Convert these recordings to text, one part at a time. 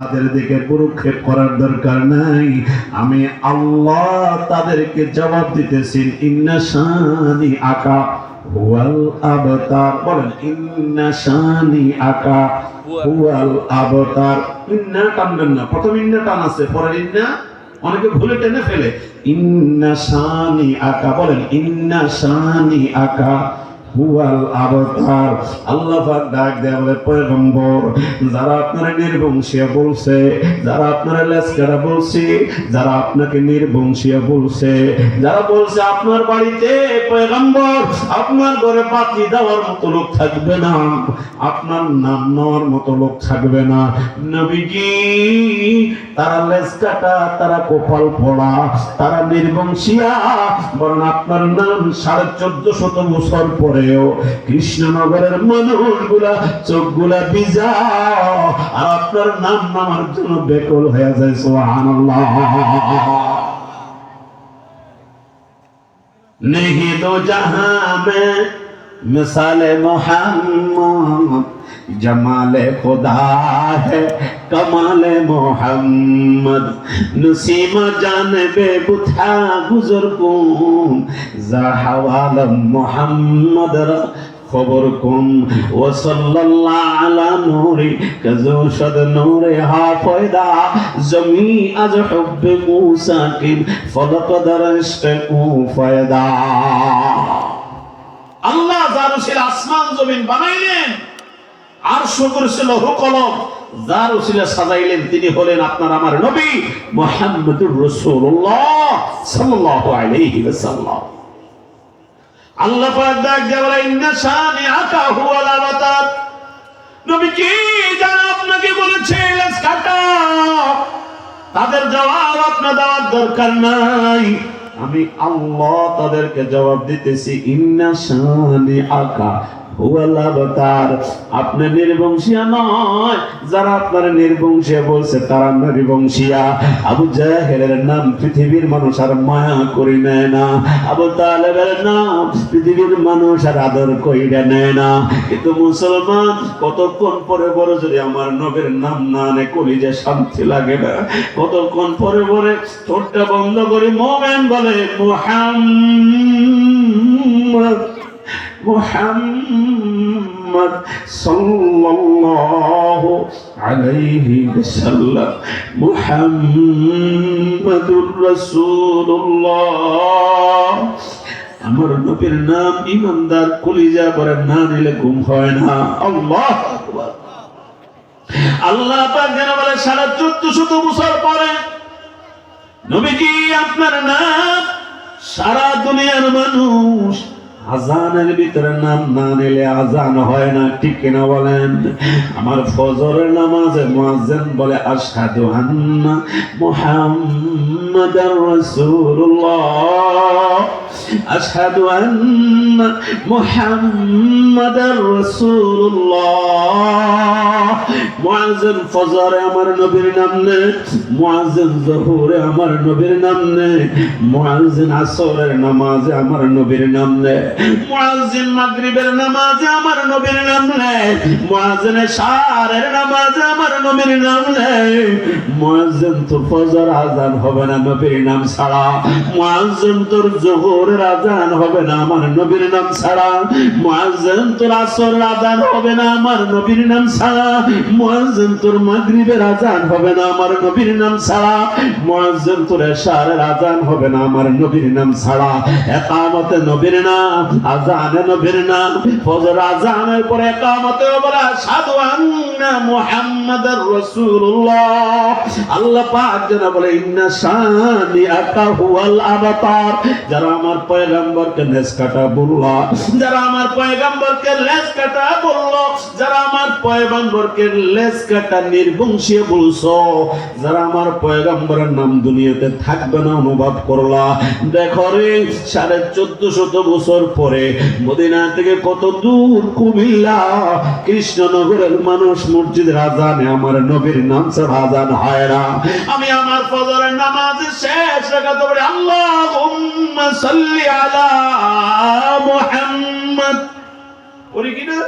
তাদের দিকে পুরুক্ষেপ করার দরকার নাই। আমি আল্লাহ তাদেরকে জবাব দিতেছি ইন্না শানি আকা হুয়াল আবতার। বলেন, ইন্না শানি আকা হুয়াল আবতার। ইন্না টানবেন না। প্রথম ইন্না টান আছে, পরের ইন্না অনেকে ভুলে টেনে ফেলে। ইন্না শানি আকা। বলেন, ইন্না শানি আকা হুয়াল আবতার। আল্লাহ ডাক দেয়া পয়গম্বর, যারা আপনারা বলছে, যারা আপনারা লেসকারা বলছে, যারা আপনাকে বলছে, যারা বলছে আপনার বাড়িতে পয়গম্বর, আপনার ঘরে দেওয়ার মতো লোক থাকবে না, আপনার নাম নেওয়ার মতো লোক থাকবে না। নবীজি, তারা লেসকাটা তারা কপাল পড়া, তারা নির্বংশিয়া, বরং আপনার নাম সাড়ে চোদ্দ শত বছর পরেও কৃষ্ণনগরের মানুষগুলা চোখগুলা ভিজা আর আপনার নাম নামার জন্য বেকল হয়ে যায় সুবহানাল্লাহ नहीं तो जहां में मिसाल मोहम्मद جمال خدا ہے، کمال محمد۔ نسیم جان بے بتھا گزر کم زحوال محمد خبر کم وصل اللہ علی نوری کزوشد نور حافظہ زمی از حب موسیٰ کن فلق در عشق کن فیدہ اللہ ذارو سیل آسمان زمین بنائیں আর শুকরছে লৌহ কলম যার উসিলে সাজাইলেন, তিনি হলেন আপনার আমার নবী মুহাম্মদুর সাল্লাল্লাহু আলাইহি ওয়াসাল্লাম। আল্লাহ পাক ইন্না নবী কি আপনাকে বলেছে কাটা। তাদের জবাব আপনার দেওয়ার দরকার নাই। আমি আল্লাহ তাদেরকে জবাব দিতেছি, ইন্না শানি আপনি নির্বংশিয়া নয়। যারা আপনার নির্বংশিয়া বলছে, তারা নির্বংশিয়া আবু জাহেলের নাম পৃথিবীর মানুষ আর মায়া করি নেয় না। আবু তালেবের নাম পৃথিবীর মানুষ আর আদর কইরা নেয় না। কিন্তু মুসলমান কতক্ষণ পরে পরে যদি আমার নবীর নাম না আনে, কলিজে শান্তি লাগে না। কতক্ষণ পরে পরে ঠোঁটটা বন্ধ করে মোমেন বলে محمد صلى الله عليه وسلم محمد رسول الله আমার নবীর নাম ইমানদার কলিজা করে না নিলে ঘুম হয় না আল্লাহ আকবার আল্লাহ পাক যেন বলে সাড়ে চোদ্দ শত বছর পরে নবীজি আপনার নাম সারা দুনিয়ার মানুষ আজানের ভিতরে নাম না নিলে আজান হয় না, ঠিক কিনা বলেন? আমার ফজরের নামাজে মুয়াজ্জিন বলে, আশহাদু আন্না মুহাম্মাদার রাসূলুল্লাহ। আশহাদু আন্না মুহাম্মাদার রাসূলুল্লাহ। মুয়াজ্জিন ফজরে আমার নবীর নাম নে, মুয়াজ্জিন জোহরে আমার নবীর নাম নে, মুয়াজ্জিন আসরের নামাজে আমার নবীর নাম নে। মুয়াজ্জিন মাগরিবের নামাজে আমার নবীর নাম নেয়। মুয়াজ্জিন শারের নামাজে আমার নবীর নাম নেয়। মুয়াজ্জিন তো ফজর আজান হবে না নবীর নাম ছাড়া। মুয়াজ্জিন তোর জোহরের আজান হবে না আমার নবীর নাম ছাড়া। মুয়াজ্জিন তোর আসরের আজান হবে না আমার নবীর নাম ছাড়া। মুয়াজ্জিন তোর মাগরিবের আজান হবে না আমার নবীর নাম ছাড়া। মুয়াজ্জিন তোর এশারের আজান হবে না আমার নবীর নাম ছাড়া। একামতে নবীর নাম আজানে ফজর আজানের পরে বলা সাধু আন্না আল্লাহ পাক যেন বলে, ইন্না আকা হুয়াল যারা আমার পয়গম্বরকে লেজ কাটা যারা আমার পয়গম্বরকে কাটা যারা আমার পয়গম্বরকে কাটা বলছো, যারা আমার পয়গম্বরের নাম দুনিয়াতে থাকবে না অনুভব করলা। দেখো রে, সাড়ে চোদ্দ শত বছর পরে মদিনা থেকে কত দূর কুমিল্লা, কৃষ্ণনগরের মানুষ মসজিদের আজানে আমার নবীর নাম স্যার আজান হয় না। আমি আমার ফজরের নামাজ শেষ রাখাতে পারি আল্লাহ সাল্লি আলা মুহাম্মদ। ওরে কি না?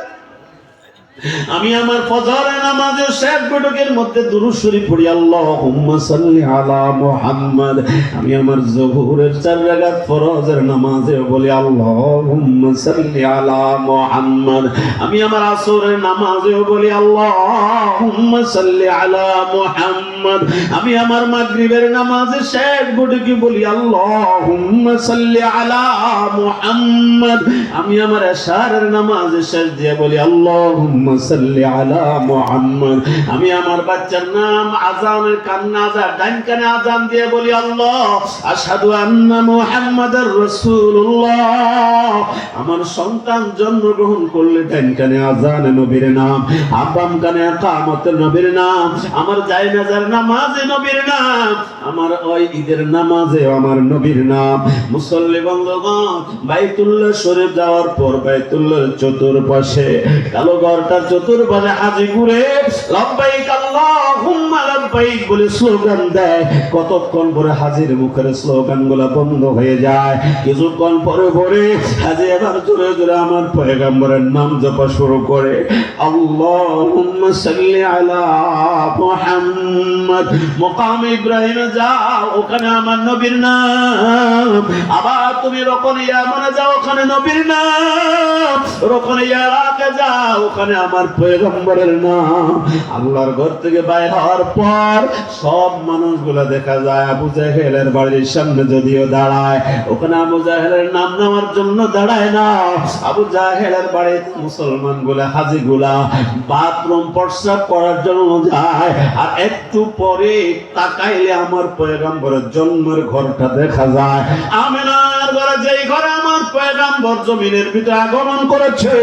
আমি আমার ফজরের নামাজের শেষ ঘটকের মধ্যে দুরূদ শরীফ পড়ি, আল্লাহুম্মা সাল্লি আলা মুহাম্মদ। আমি আমার জোহরের চার রাকাত ফরজের নামাজে বলি, আল্লাহুম্মা সাল্লি আলা মুহাম্মদ। আমি আমার আসরের নামাজেও বলি, আল্লাহুম্মা সাল্লি আলা মুহাম্মদ। আমি আমার মাগরিবের নামাজে শেষ ঘটকে বলি, আল্লাহুম্মা সাল্লি আলা মুহাম্মদ। আমি আমার এশারের নামাজে শেষ দিয়ে বলি, আল্লাহুম্মা সাল্লি আলা মুহাম্মদ। আমি আমার বাচ্চার নাম আজানের ডান কানে আজান দিয়ে বলি, আল্লাহ আন্না রাসূলুল্লাহ। আমার সন্তান জন্মগ্রহণ করলে ডান কানে আজান নবীর নাম আব্বাম কানে কামত নবীর নাম, আমার জায়নাজার নামাজে নবীর নাম, আমার ওই ঈদের নামাজে আমার নবীর নাম। মুসল্লি বন্ধুগণ, বাইতুল্লাহ শরীফ যাওয়ার পর বাইতুল্লাহ চতুর্পাশে কালো ঘরটার চতুর্পাশে হাজি ঘুরে লম্বাই কাল্লা আল্লাহুম্মা লব্বাইক বলে স্লোগান দেয়। কতক্ষণ পরে হাজির মুখের স্লোগানগুলা বন্ধ হয়ে যায়। কিছুক্ষণ পরে পরে হাজি এবার জোরে জোরে আমার পয়গাম্বরের নাম জপা শুরু করে। আল্লাহুম্মা সাল্লি আলা মুহাম্মদ। মুকাম ইব্রাহিমে, যাও, ওখানে আমার নবীর নাম। আবার তুমি রকনিয়া মানে যাও, ওখানে নবীর নাম। রকনিয়া রাকে যাও, ওখানে আমার পয়গম্বরের নাম। আল্লাহর ঘর থেকে বাইরে হওয়ার পর সব মানুষগুলো দেখা যায় আবু জাহেলের বাড়ির সামনে যদিও দাঁড়ায়, ওখানে আবু জাহেলের নাম নেওয়ার জন্য দাঁড়ায় না। আবু জাহেলের বাড়িতে মুসলমানগুলা হাজি গুলা বাথরুম প্রস্রাব করার জন্য যায়, আর একটু পরে তাকাইলে আমার পয়গাম্বরের জন্মের ঘরটা দেখা যায়। আমেনার ঘরে যেই ঘরে পয়গাম্বর জমিনের ভিতরে আগমন করেছে।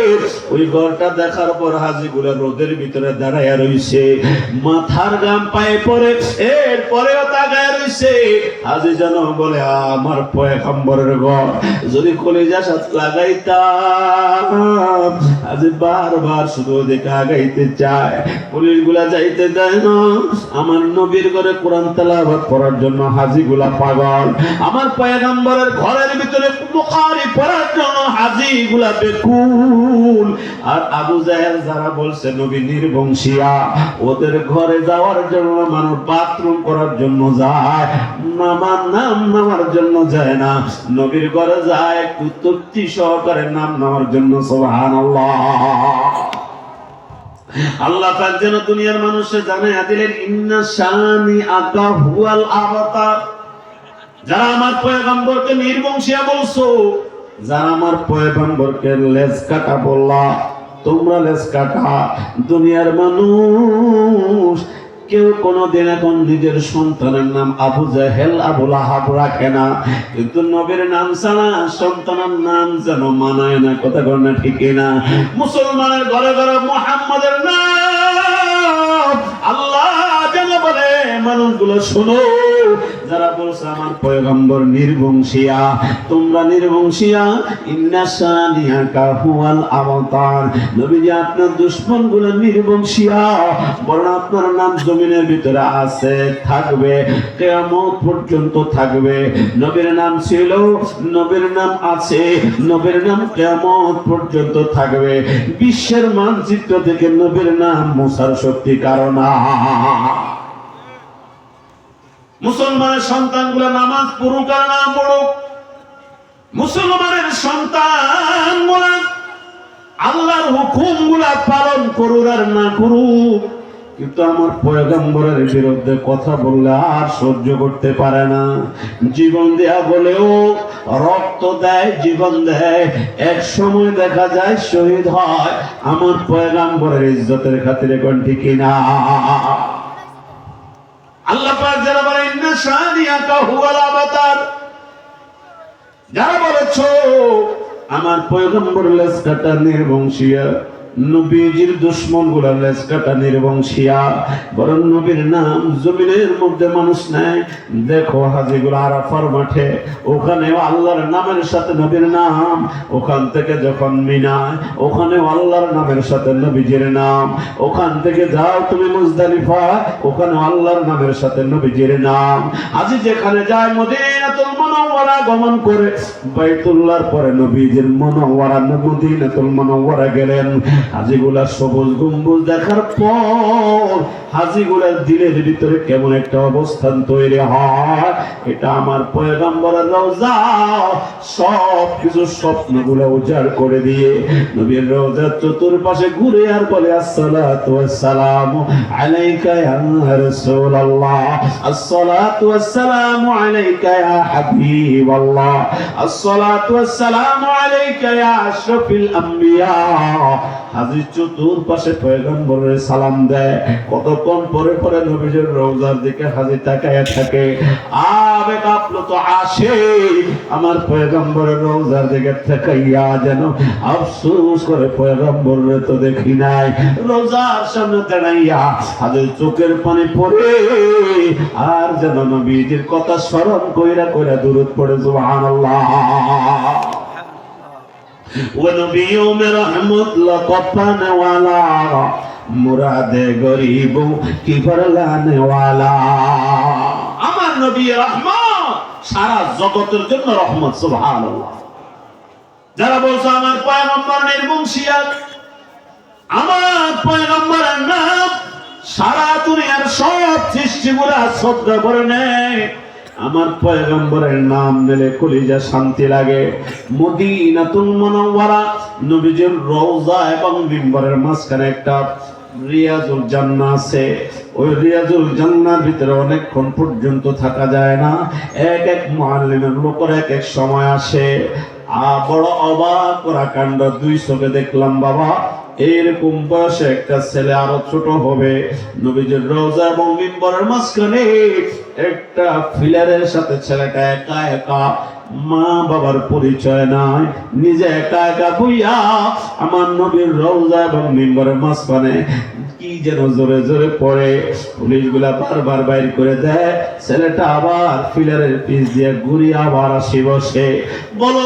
ওই ঘরটা দেখার পর হাজিগুলা রোদের ভিতরে দাঁড়াইয়া রইছে। মাথার গাম পায়ে পরে এরপরেও তাকায় রইছে। হাজি যেন বলে, আমার পয়গাম্বরের ঘর, যদি কলিজা সাথ লাগাইতাম হাজি বারবার শুধু চায়। পুলিশগুলা যাইতে দেয় না। আমার নবীর ঘরে কোরআন তেলাওয়াত করার জন্য হাজিগুলা পাগল। আমার ঘরের ভিতরে পড়ার জন্য হাজিগুলা বেকুল। আর আবু জাহেল যারা বলছে, নবী নির্বংশিয়া, ওদের ঘরে যাওয়ার জন্য মানুষ বাথরুম করার জন্য যায় নামার নাম নামার জন্য যায় না। নবীর ঘরে যায়, একটু তৃপ্তি সহকারে নাম নামার জন্য সুবহানাল্লাহ। আল্লাহ পাক যেন দুনিয়ার মানুষে জানাইয়া দিলেন, ইন্না শানি আকা হুয়াল আবাতা যারা আমার পয়গম্বরকে নির্বংশিয়া বলছো, যারা আমার পয়গম্বরকে লেজ কাটা বললা, তোমরা লেজ কাটা। দুনিয়ার মানুষ কেউ কোনোদিন এখন নিজের সন্তানের নাম আবু জাহেল আবুল আহাব রাখে না। কিন্তু নবীর নাম ছাড়া সন্তানের নাম যেন মানায় না, কথা কর না ঠিকই না মুসলমানের ঘরে ঘরে মোহাম্মদের নাম আল্লাহ যেন বলে, মানুষগুলো শোনো যারা বলছে আমার পয়গম্বর নির্বংশিয়া, তোমরা নির্বংশিয়া ইন্নাসানিয়া কাহুয়াল নবীজি আপনার নির্বংশিয়া, বরং আপনার নাম জমিনের ভিতরে আছে, থাকবে পর্যন্ত থাকবে। নবীর নাম ছিল, নবীর নাম আছে, নবীর নাম পর্যন্ত থাকবে। বিশ্বের মানচিত্র থেকে নবীর নাম মোসার শক্তি কারণ মুসলমানের সন্তানগুলো নামাজ পড়ুক আর না পড়ুক, মুসলমানের সন্তান আল্লাহর হুকুমগুলা পালন করুক আর না করুক। কিন্তু আমার পয়গম্বরের বিরুদ্ধে কথা বললে আর সহ্য করতে পারে না। জীবন দেয়া বলেও রক্ত দেয়, জীবন দেয়। এক সময় দেখা যায় শহীদ হয়। আমার পয়গম্বরের ইজ্জতের খাতিরে কোন? ঠিক না আল্লাহ পাক যারা বলে, ইন্না শানিয়াকা হুয়াল আবাতার। যারা বলেছ, আমার পয়গম্বর লেস কাটা নির্বংশিয়া। নবীজির দুশ্মনগুলা লেজ কাটা নির্বংশিয়া। বরং নবীর নাম জমিনের মধ্যে মানুষ নেয়। দেখো হাজিগুলো আরাফার মাঠে। ওখানে আল্লাহর নামের সাথে নবীর নাম। ওখান থেকে যখন মিনায় ওখানে আল্লাহর নামের সাথে নবীজির নাম। ওখান থেকে যাও তুমি মুজদালিফা ওখানে আল্লাহর নামের সাথে নবীজির নাম। আজি যেখানে যায় মদিনাতুল মুনাওয়ারা আগমন করে বাইতুল্লাহর পরে নবীজির গেলেন। সবুজ গম্বুজ দেখার পর হাজিগুলার দিলের ভিতরে কেমন একটা অবস্থান তৈরি হয়, এটা আমার পয়গম্বরের রওজা। সব কিছু স্বপ্নগুলো উজাড় করে দিয়ে নবীর চতুর্পাশে ঘুরে আর বলে, আসসালাতু ওয়াসসালামু আলাইকা ইয়া রাসূলুল্লাহ। আসসালাতু ওয়াসসালামু আলাইকা ইয়া হাবিবাল্লাহ। আসসালাতু ওয়াসসালামু আলাইকা ইয়া আশরাফিল আম্বিয়া। হাজি চতুর্পাশে পয়গম্বরের সালাম দেয়। কতক্ষণ পরে পরে নবীজির রওজার দিকে হাজি তাকায় থাকে। আবেগ আপ্লুত আসে আমার পয়গম্বরের রওজার দিকে তাকাইয়া যেন আফসোস করে পয়গম্বরের তো দেখি নাই। রোজার সামনে দাঁড়াইয়া হাজির চোখের পানি পড়ে, আর যেন নবীজির কথা স্মরণ কইরা কইরা দূরত পড়ে সুবহান আল্লাহ يوم رحمت আমার নবী রহমত, সারা জগতের জন্য রহমত, সুবহানাল্লাহ। যারা আমার পয়গম্বর নির্বংশিয়াত আমার পয়গম্বরের নাম সারা দুনিয়ার সব সৃষ্টিগুলা শ্রদ্ধা করে নেয়। আমার পয়গম্বরের নাম নিলে কলিজা শান্তি লাগে। মদিনাতুল মুনাওয়ারা, নবীজির রওজা এবং মিম্বরের মাঝখানে একটা রিয়াজুল জান্নাহ আছে। ওই রিয়াজুল জান্নার ভিতরে অনেকক্ষণ পর্যন্ত থাকা যায় না। এক এক মুআল্লিমের লোকের এক এক সময় আসে। বড় অবাক করা কাণ্ড দুই চোখে দেখলাম বাবা। এইরকম বয়সে একটা ছেলে আরও ছোট হবে। নবীজির রোজা এবং মিম্বরের মাঝখানে একটা ফিলারের সাথে ছেলেটা একা একা মা বাবার পরিচয় নাই। নিজে একা একা আমার নবীর রোজা এবং মিম্বরের মাঝখানে কি যেন জোরে জোরে পড়ে। পুলিশগুলা বারবার বাইর করে দেয়। ছেলেটা আবার ফিলারের পিস দিয়ে ঘুরিয়ে আবার আসি বসে। বলো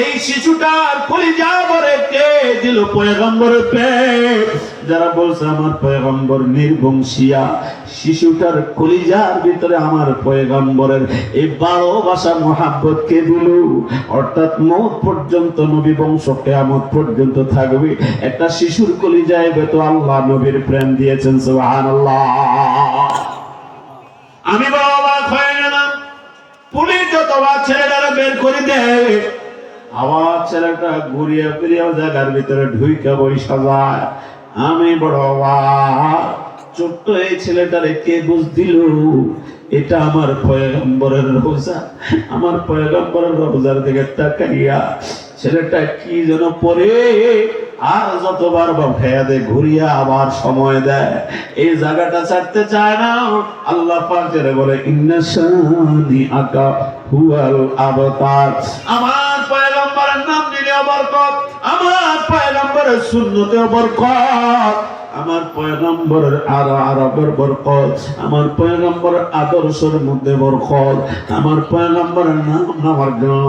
এই শিশুটার কলিজা ভরে কে দিল পয়গম্বরের পেট? যারা বলছে আমার পয়গম্বর নির্বংশিয়া, শিশুটার কলিজার ভিতরে আমার পয়গম্বরের এই ভালোবাসা, মহাব্বত কে দিল? অর্থাৎ মত পর্যন্ত নবী বংশ কেয়ামত পর্যন্ত থাকবে। একটা শিশুর কলিজায় তো আল্লাহ নবীর প্রেম দিয়েছেন, সুবহানাল্লাহ। আমি বাবা হয়ে গেলাম। পুলিশ যতবার ছেলেটারা বের করে দেয় আবার ছেলেটা ঘুরিয়ে ফিরিয়ে জায়গার ভিতরে ঢুইকা বৈশা যায়। আমি বড় ছোট্ট এই ছেলেটারে কে বুঝ দিল? এটা আমার পয়গম্বরের রোজা। আমার পয়গম্বরের রোজার দিকে তাকাইয়া ছেলেটা কি যেন পরে আর যতবার বা ভেয়া দে ঘুরিয়া আবার সময় দেয়। এই জায়গাটা ছাড়তে চায় না। আল্লাহ পাক বলে, ইন্নাশানি আকা হুয়াল আবতার। আমার বরকত আমার পয়গম্বরের শূন্যতে বরকত। আমার পয়গম্বরের আরও আরবের বরকত, আমার পয়গম্বরের আদর্শের মধ্যে বরকত, আমার পয়গম্বরের নাম নেওয়ার জন্য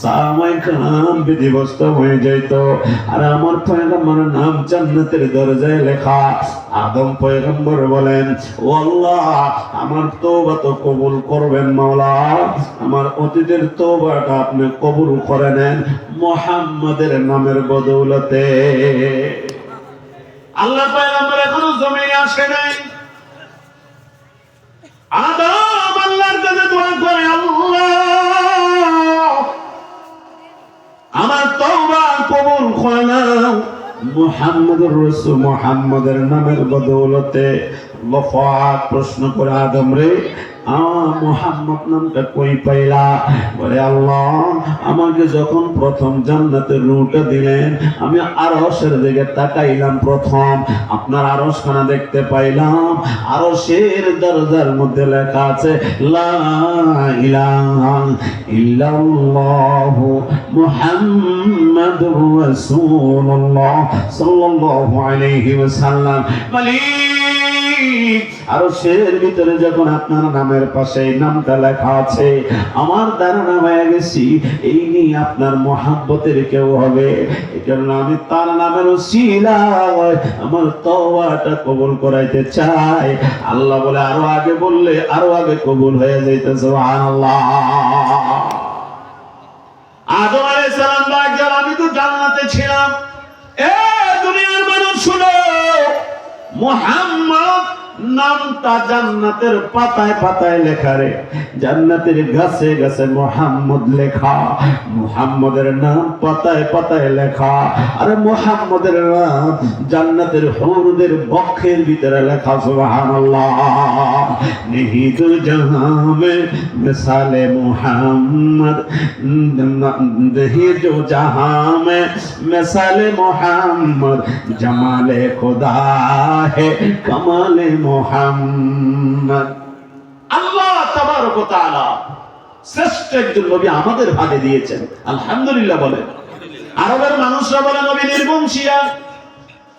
সামাই খাম বিধিবস্ত হয়ে যাইত। আর আমার পয়গম্বরের নাম জান্নাতের দরজায় লেখা। আদম পয়গম্বর বলেন, ও আল্লাহ, আমার তওবা তো কবুল করবেন মাওলা। আমার অতীতের তওবাটা আপনি কবুল করে নেন মোহাম্মদের নামের বদৌলতে। আল্লাহ পয়গম্বর এখনও জমিনে আসে নাই। আদম আল্লাহর কাছে দোয়া করে, আল্লাহ, আমার তওবা কবুল করে নাও। মুহাম্মদুর রাসূল, মুহাম্মদের নামের বদৌলতে লফাত প্রশ্ন করে, আদম রে মোহাম্মদ নামটা কই পাইলা? বলে, আল্লাহ, আমাকে যখন প্রথম জান্নাতের রুটা দিলেন, আমি আরশের দিকে তাকাইলাম প্রথম। আপনার আরশ খানা দেখতে পাইলাম। আরশের দরজার মধ্যে লেখা আছে, লা ইলাহা ইল্লাল্লাহু মুহাম্মাদুর রাসূলুল্লাহ সাল্লাল্লাহু আলাইহি ওয়াসাল্লাম। মালিক আরশের ভিতরে যখন আপনার নামের পাশে নামটা লেখা আছে, আমার ধারণা হয়ে গেছি, এই নিয়ে আপনার মহাব্বতের কেউ হবে। এই আমি তার নামের আমার তওবাটা কবুল করাইতে চাই। আল্লাহ বলে, আরও আগে বললে আরও আগে কবুল হয়ে যাইতেছে সুবহানাল্লাহ। আদম আলাইহিস সালাম আমি তো জান্নাতে ছিলাম। এ দুনিয়ার মানুষ শুনো মুহাম্মদ নামটা জান্নাতের পাতায় পাতায় লেখা রে। জান্নাতের গাছে গাছে মোহাম্মদ লেখা। মুহাম্মদের নাম পাতায় পাতায় লেখা। আরে মুহাম্মদের নাম জান্নাতের বক্ষের ভিতরে লেখা জাহামে মিসালে মুহাম্মদ নিহিত জাহামে মিসালে মুহাম্মদ, জামালে খুদা হে, কমালে মুহাম্মদ আল্লাহ তাবারক তাআলা শ্রেষ্ঠ একজন নবী আমাদের ভাগে দিয়েছেন। আলহামদুলিল্লাহ বলেন আরবের মানুষরা বলে, নবী নির্বংশিয়া।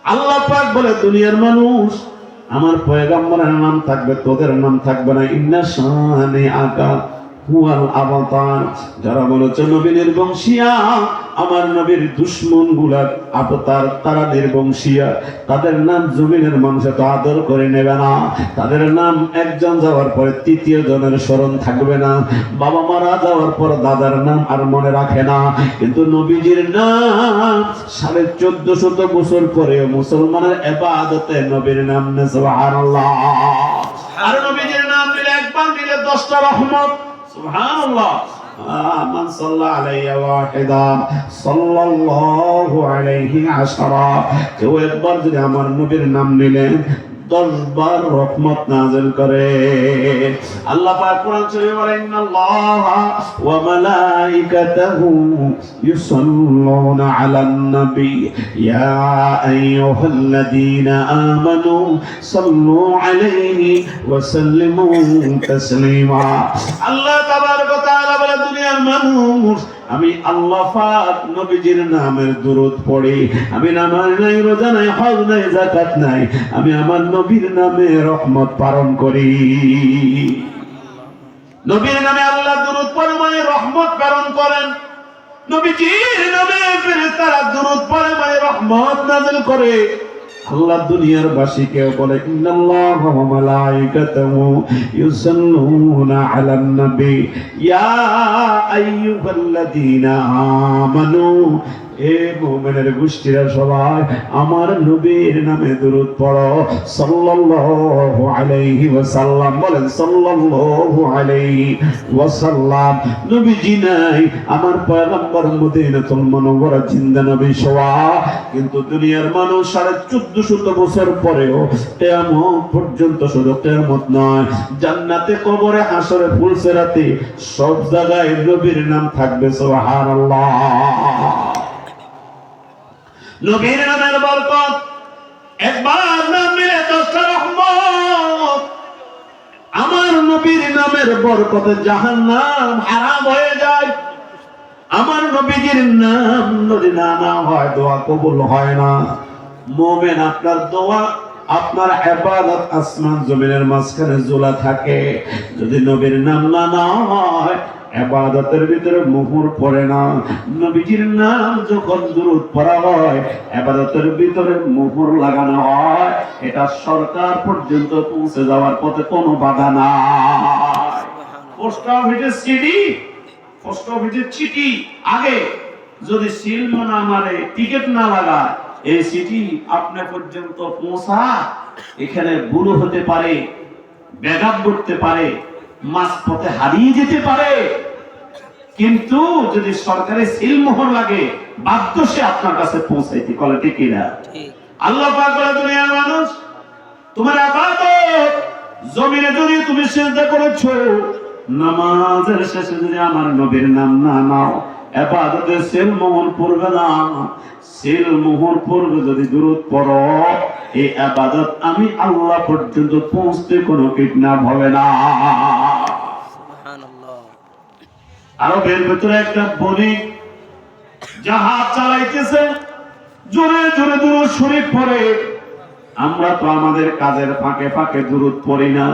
আল্লাহ পাক বলে, দুনিয়ার মানুষ, আমার পয়গম্বরের নাম থাকবে, তোদের নাম থাকবে না। ইন্না শানে আকা যারা বলেছে আমার নবীর দুশ্মনগুলার তারা নির্বংশিয়া তাদের নাম জমিনের তো আদর করে নেবে না। তাদের নাম একজন যাওয়ার পরে তৃতীয় জনের স্মরণ থাকবে না। বাবা মারা যাওয়ার পর দাদার নাম আর মনে রাখে না। কিন্তু নবীজির নাম সাড়ে চোদ্দ শত বছর পরে মুসলমানের এবাদতে নবীর নাম নে সুবহানাল্লাহ। আর নবীজির নাম নিলে একবার নিলে দশটা রহমত। সুবহানাল্লাহ من صلى علي واحدا صلى الله عليه عشرا কেউ একবার যদি আমার নবীর নাম নিলেন দশ বার রহমত নাজিল করে। আল্লাহ পাক কোরআন শরীফে বলেন, ইন্নাল্লাহ ওয়া মালাইকাতাহু ইউসাল্লুনা আলান নবী। ইয়া আইয়ুহাল্লাযীনা আমানু সাল্লু আলাইহি ওয়া সাল্লিমু তাসলিমা। আল্লাহ তাবারক ওয়া তাআলা বলে দুনিয়ার মানুষ আমি আল্লাহ পাক নবীজির নামের দুরূদ পড়ি। আমি নামাজ নাই, রোজা নাই, হজ নাই, যাকাত নাই, আমি আমার নবীর নামে রহমত পালন করি। নবীর নামে আল্লাহ দুরূদ পড়ে মানে রহমত প্রেরণ করেন। নবীজির নামে ফেরেশতারা দুরূদ পড়ে মানে রহমত নাযিল করে। আল্লাহ দুনিয়ার বাসীকেও বলে ইন্নাল্লাহু ওয়া মালাইকাতাহু ইউসাল্লুনা আলান নবী। ইয়া আইয়ুহাল্লাযীনা আমানু মুমিনের গোষ্ঠীরা সবাই আমার নবীর নামে সাল্লাল্লাহু আলাইহি ওয়াসাল্লাম বলেন, সাল্লাল্লাহু আলাইহি ওয়াসাল্লাম, নবীজি নাই, আমার পয়গম্বর মদিনাতুল মুনাওয়ারা, জিন্দা নবী সোয়া কিন্তু দুনিয়ার মানুষ সাড়ে চোদ্দ শত বছর পরেও কেয়ামত পর্যন্ত শুধু কেয়ামত নয়, জান্নাতে কবরে হাসরে ফুলসেরাতে সব জায়গায় নবীর নাম থাকবে, সুবহানাল্লাহ। নবীর নামের বরকত। একবার নাম নিলে দশটা রহমত। আমার নবীর নামের বরকতে জাহান্নাম হারাম হয়ে যায়। আমার নবীজির নাম যদি না না হয়, দোয়া কবুল হয় না। মোমেন, আপনার দোয়া, আপনার ইবাদত আসমান জমিনের মাঝখানে জোলা থাকে। যদি নবীর নাম না না হয় এবাদতের ভিতরে মুহুর পড়ে না। নবীজির নাম যখন দুরুদ পড়া হয়, এবাদতের ভিতরে মুহুর লাগানো হয়। এটা সরকার পর্যন্ত পৌঁছে যাওয়ার পথে কোনো বাধা না পোস্ট অফিসের সিডি পোস্ট অফিসের চিঠি আগে যদি সিল না মারে টিকিট না লাগায়, এই চিঠি আপনার পর্যন্ত পৌঁছা, এখানে বুড়ো হতে পারে, ব্যাঘাত করতে পারে। মাছ পথে হারিয়ে যেতে পারে। কিন্তু যদি সরকারি সিল মোহর লাগে বাধ্য সে আপনার কাছে পৌঁছাইতে কলে ঠিক কিনা? আল্লাহ পাক বলে দুনিয়ার মানুষ তোমার আবাদত জমিনে যদি তুমি চিন্তা করেছ নামাজের শেষে যদি আমার নবীর নাম না নাও এবাদতে সেল মোহর পড়বে না। সেল মোহর পড়বে যদি দূরত পড়ো এই আবাদত আমি আল্লাহ পর্যন্ত পৌঁছতে কোনো কিডন্যাপ হবে না। আরবের ভিতরে একটা বণিক জাহাজ চালাইতেছে। জোরে জোরে দূর শরীফ পড়ে। আমরা তো আমাদের কাজের ফাঁকে ফাঁকে দূরত পড়ি না।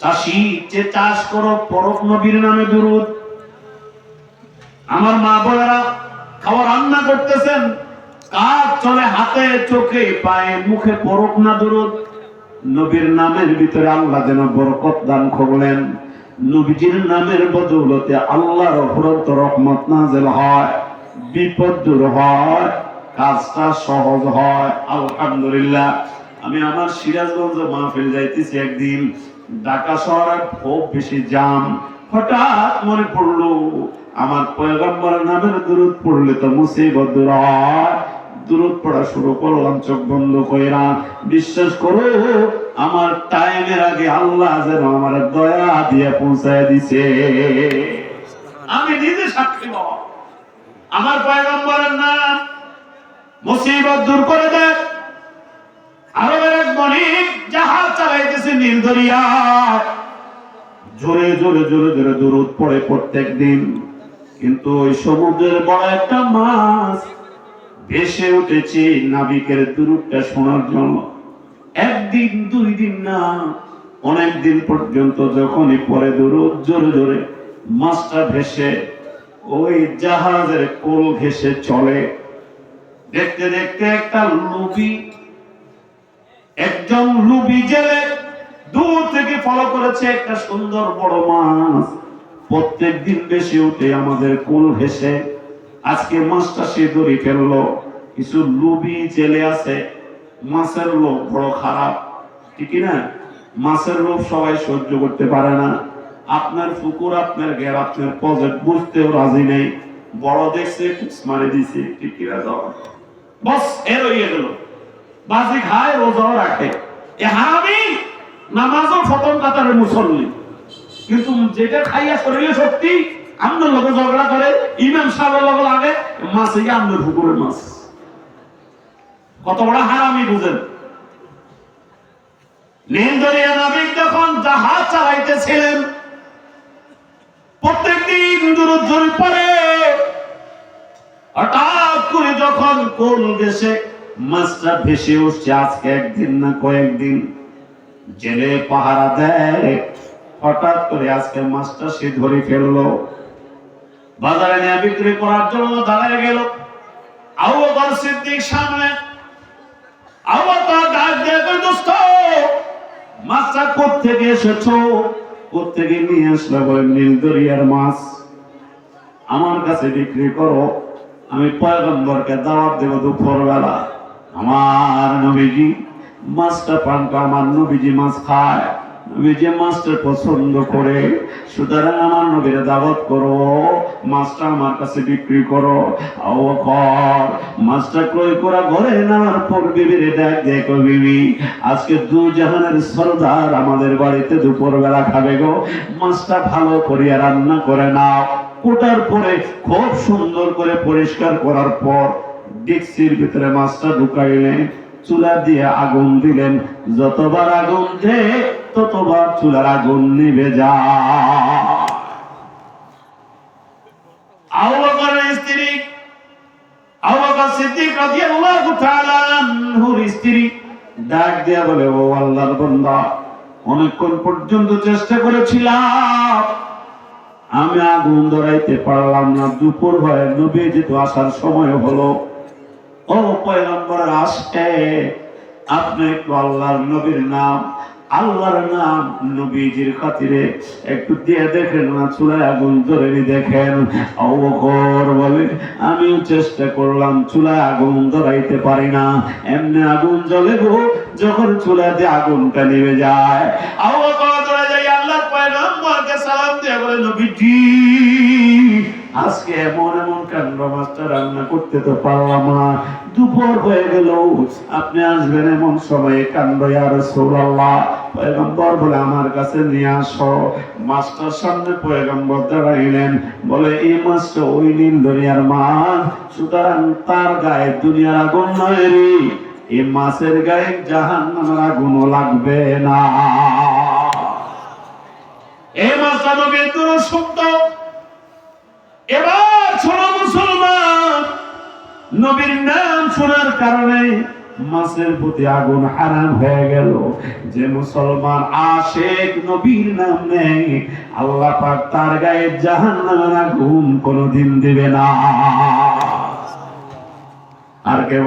চাষি, যে চাষ করো পরক নবীর নামে দূরত আমার মা বোনেরা খাবার রান্না করতেছেন। কাজ চলে হাতে, চোখে, পায়ে, মুখে পরক না দূরত নবীর নামের ভিতরে আল্লাহ যেন বরকত দান করলেন। নবীজির নামের বদৌলতে আল্লাহর অপরন্ত রহমত নাজেল হয়, বিপদ দূর হয়, কাজটা সহজ হয়। আলহামদুলিল্লাহ, আমি আমার সিরাজগঞ্জ মাহফিল যাইতেছি একদিন। ঢাকা শহরে খুব বেশি জাম। হঠাৎ মনে পড়ল, আমার পয়গম্বর নামের দূরত পড়লে তো মুসিবত দূর হয়। দূরত পড়া শুরু করলাম, চোখ বন্ধ কইরা, বিশ্বাস করো আমার টাইমের আগে আল্লাহ যেন আমার দয়া দিয়ে পৌঁছায় দিছে। আমি নিজে সাক্ষী আমার পয়গম্বরের নাম মুসিবত দূর করে দেয় আরবের এক বণিক জাহাজ চালাইতেছে নীল দরিয়া জোরে জোরে জোরে জোরে দূরত পড়ে প্রত্যেক দিন কিন্তু ওই সমুদ্রের বড় একটা মাছ ভেসে উঠেছে নাবিকের দূরটা শোনার জন্য। একদিন দুই দিন না অনেক দিন পর্যন্ত যখনই পরে দূরত জোরে জোরে মাছটা ভেসে ওই জাহাজের কোল ঘেসে চলে। দেখতে দেখতে একটা লুবি, একজন লুবি জেলে দূর থেকে ফলো করেছে একটা সুন্দর বড় মাছ। প্রত্যেক দিন বেশি উঠে আমাদের কুল ভেসে আজকে মাছটা সে ধরে ফেলল, কিছু লুবি জেলে আছে। মাছের লোভ বড় খারাপ ঠিক না? মাছের লোভ সবাই সহ্য করতে পারে না। আপনার পুকুর, আপনার ঘের, আপনার প্রজেক্ট বুঝতেও রাজি নেই। বড় দেখছে মারে দিছে ঠিক কিনা যাওয়া বস এর হয়ে গেল। বাজি খায়, রোজাও রাখে। এ হারামি! নামাজও ফটন কাতারে মুসল্লি। কিন্তু যেটা খাইয়া শরীরে শক্তি আপনার লোকে ঝগড়া করে, ইমাম সাহেবের লগে লাগে, মাছ হইয়া আপনার পুকুরের মাছ। কত বড় হারামি বুঝেন। নীল দরিয়া নাবিক যখন জাহাজ চালাইতেছিলেন দূর পরে হঠাৎ করে যখন কোন দেশে মাছটা ভেসে উঠছে, আজকে একদিন না কয়েকদিন, জেলে পাহারা দেয়। হঠাৎ করে আজকে মাছটা সে ধরে ফেলল। বাজারে নিয়ে বিক্রি করার জন্য দাঁড়ায় গেল। আবু সিদ্দিক সামনে কোত্থেকে নিয়ে দরিয়ার মাছ। আমার কাছে বিক্রি করো। আমি পয়গম্বরকে দাওয়াত দেব দুপুরবেলা। আমার নবীজি, মাছটা পান আমার নবীজি মাছ খায়। নবীজি মাছটা পছন্দ করে। সুতরাং আমার নবীর দাওয়াত করো, মাছটা আমার কাছে বিক্রি করো। আও কর, মাছটা ক্রয় করা ঘরে নেওয়ার পর বিবির ডাক দেখো বিবি, আজকে দু জাহানের সর্দার আমাদের বাড়িতে দুপুর বেলা খাবে গো। মাছটা ভালো করিয়া রান্না করে নাও। কোটার পরে খুব সুন্দর করে পরিষ্কার করার পর ডিক্সির ভিতরে মাছটা ঢুকাইলেন, চুলা দিয়ে আগুন দিলেন। যতবার আগুন দে ততবার চুলার আগুন যায়। আবু স্ত্রী সিদ্দিক রাদিয়াল্লাহু স্ত্রী ডাক দিয়া বলে, ও আল্লাহর বান্দা, অনেকক্ষণ পর্যন্ত চেষ্টা করেছিলাম। আমি আগুন ধরাইতে পারলাম না, দুপুর হয়ে, নবী যেহেতু আসার সময় হলো। ও পয়গম্বর আসে আপনি একটু আল্লাহর নবীর নাম আল্লাহর নাম নবীজির খাতিরে একটু দিয়ে দেখেন না চুলায় আগুন ধরেনি দেখেন। অবকর বলে, আমিও চেষ্টা করলাম চুলায় আগুন ধরাইতে পারি না। এমনি আগুন জ্বলে গো, যখন চুলাতে আগুনটা নিভে যায়। অবকর ধরে যাই সালাম দিয়ে বলে, নবীজি, আজকে এমন এমন রান্না করতে তো পারলাম না। দুপুর হয়ে গেল, আপনি আসবেন এমন সময়ে কাণ্ড আর সৌরাল্লাহ পয়গম্বর বলে, আমার কাছে নিয়ে আসো। মাছটার সামনে পয়গম্বর দাঁড়াইলেন, বলে, এই মাছটা ওই নীল দুনিয়ার মাছ, সুতরাং তার গায়ে দুনিয়ার আগুন নয় রে। এই মাছের গায়ে জাহান নামের আগুনও লাগবে না। এই মাছটা নবীর দুরু শব্দ এবার শোনো মুসলমান, নবীর নাম শোনার কারণে মাছের প্রতি আগুন হারাম হয়ে গেল। যে মুসলমান আশেক নবীর নাম নেই আল্লাহ পাক তার গায়ে জাহান্নামের আগুন কোনোদিন দিবে না। আর কেউ